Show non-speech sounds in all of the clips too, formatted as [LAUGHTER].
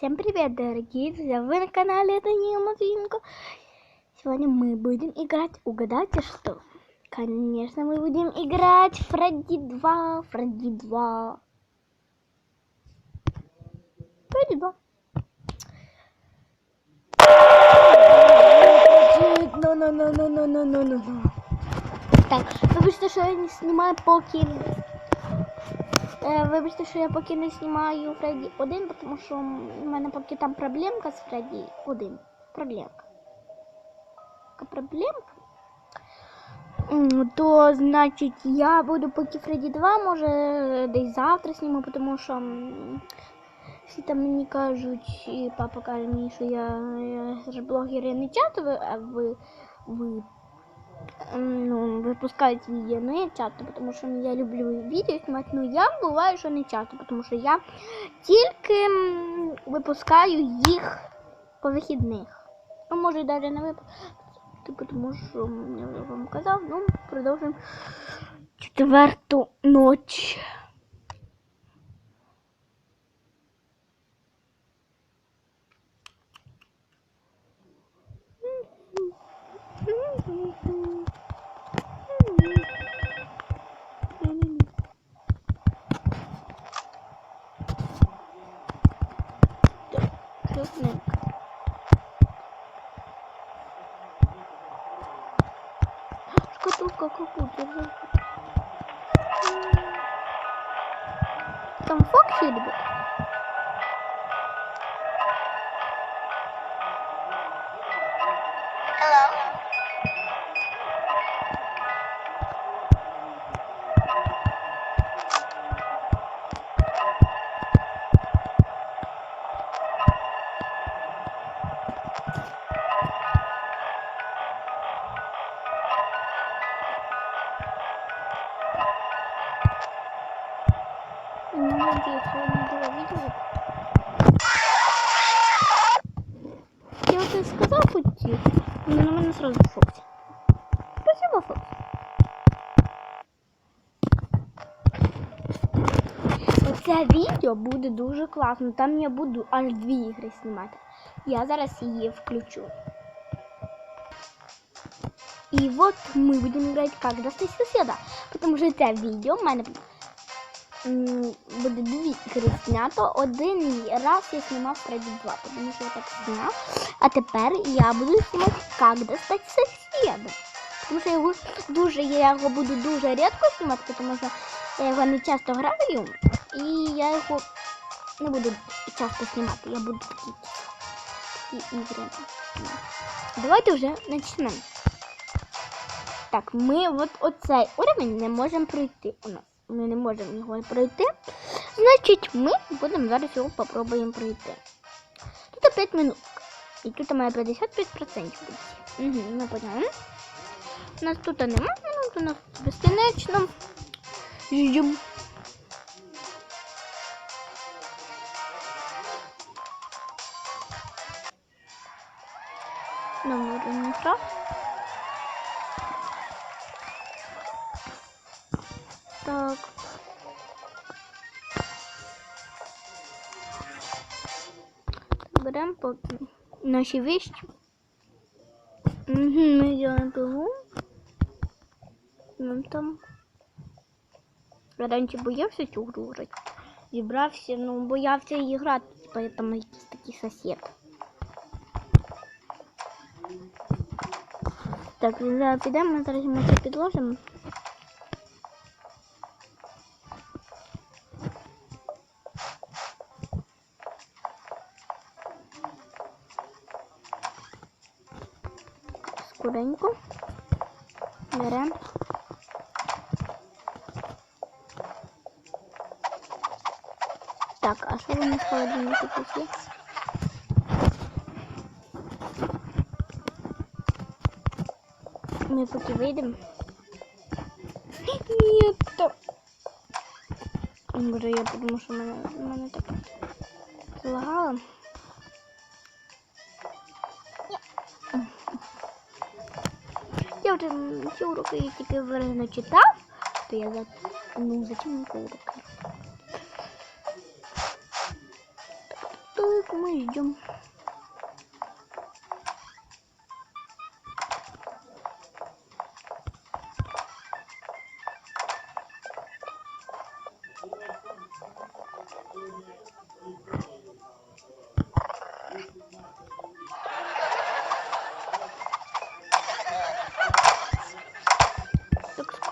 Всем привет, дорогие друзья! Вы на канале Это не Матвинка. Сегодня мы будем играть. Угадайте, что? Конечно, мы будем играть Фредди 2. Фредди 2. Фредди 2. No, no, no, no, no, no, no, no. Так, вы что, я не снимаю полки Е, Вибачте, що я поки не знімаю Фредді 1, тому що в мене поки там проблемка з Фредді 1. Проблемка. Проблемка. То, значить, я буду поки Фредді 2, може десь завтра зніму, тому що всі там мені кажуть, і папа каже мені, що я, я ж блогери не часто ви, а ви, ви ну, випускають видео, но я часто, тому що я люблю відео знімати, ну я буваю, що не часто, тому що я тільки випускаю їх по вихідних. Ну, може, навіть не випускати, тому що я вам казав, ну, продовжуємо четверту ніч. Сколько кубиков? Там Фокси или своим делом? Я вот тебе сказал пути, он на меня сразу Фокси. Спасибо, Фокси. Оце відео буде дуже класно, там я буду аж две игры снимать. Я зараз ее включу. И вот мы будем играть как достать соседа, потому что это видео, мое буде дві ігри знято. Один раз я знімав Фредді 2, тому що я так зняв. А тепер я буду знімати як достать сусіда. Тому що я його дуже, я його буду дуже рідко знімати, тому що я його не часто граю. І я його не буду часто знімати. Я буду такі, такі ігри. Давайте вже почнемо. Так, ми от оцей уровень не можемо пройти у нас. Ми не можемо його пройти. Значить, ми будемо зараз його попробуємо пройти. Тут 5 минут. І тут має 55% бути. Угу, ми поняли. У нас тут нема минут, у нас безкінечно. Ждем. Номер не Так. Берем по наши вещи. Угу, мы делаем пилу. Нам там. Я раніше боявся цю гру грати. Зібрався, ну боявся її грати, типа якийсь такий сосед. Так, підемо, зараз ми це підложимо. Беремо. Так, а що у нас холодильнику тут є? Ми поки вийдемо. Ні, то. Боже, я подумав, що мене, мене так залагало. Я вже всі уроки тільки виразно читав, то я за... ну, зачем мені уроки? Так, ми идем.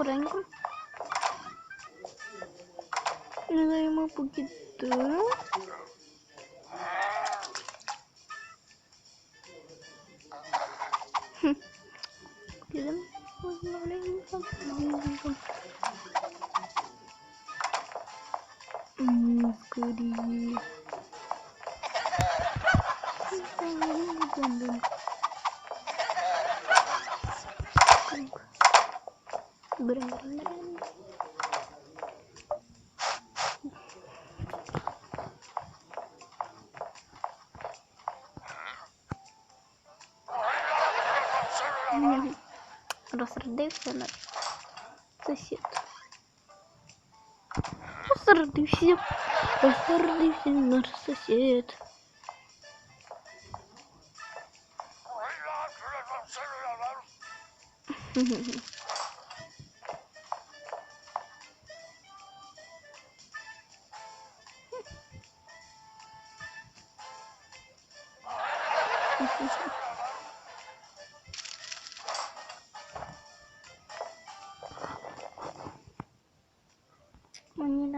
kurangku kan nilai mau begitu Gidelim. Hmm. Розсердився наш сусід. Розсердився. Розсердився наш сусід. Мені [LAUGHS]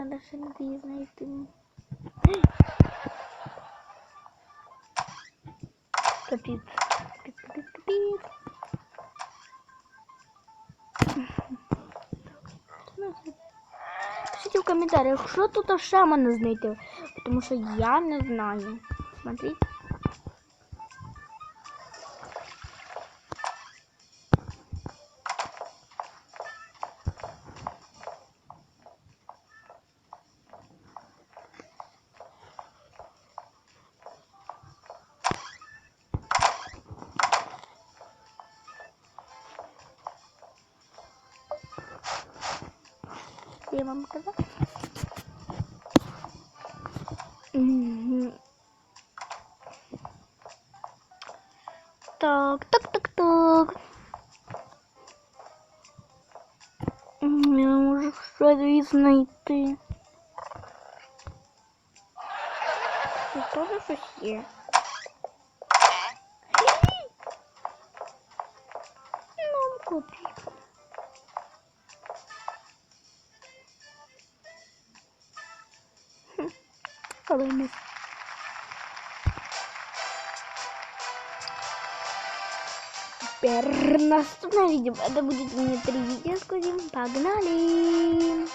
Надо ще людей знайти. Капіт. Капіт, капіт. Пишите в комментариях, что тут о шамана знаете, потому что я не знаю. Смотрите. Я вам казав. Мгм. Так, так, так, так. Я можу щось знайти. Тут теж щось є. Ну, копійку. Ми Теперь наступное видео. Это будет меня три видео, скажем. Погнали!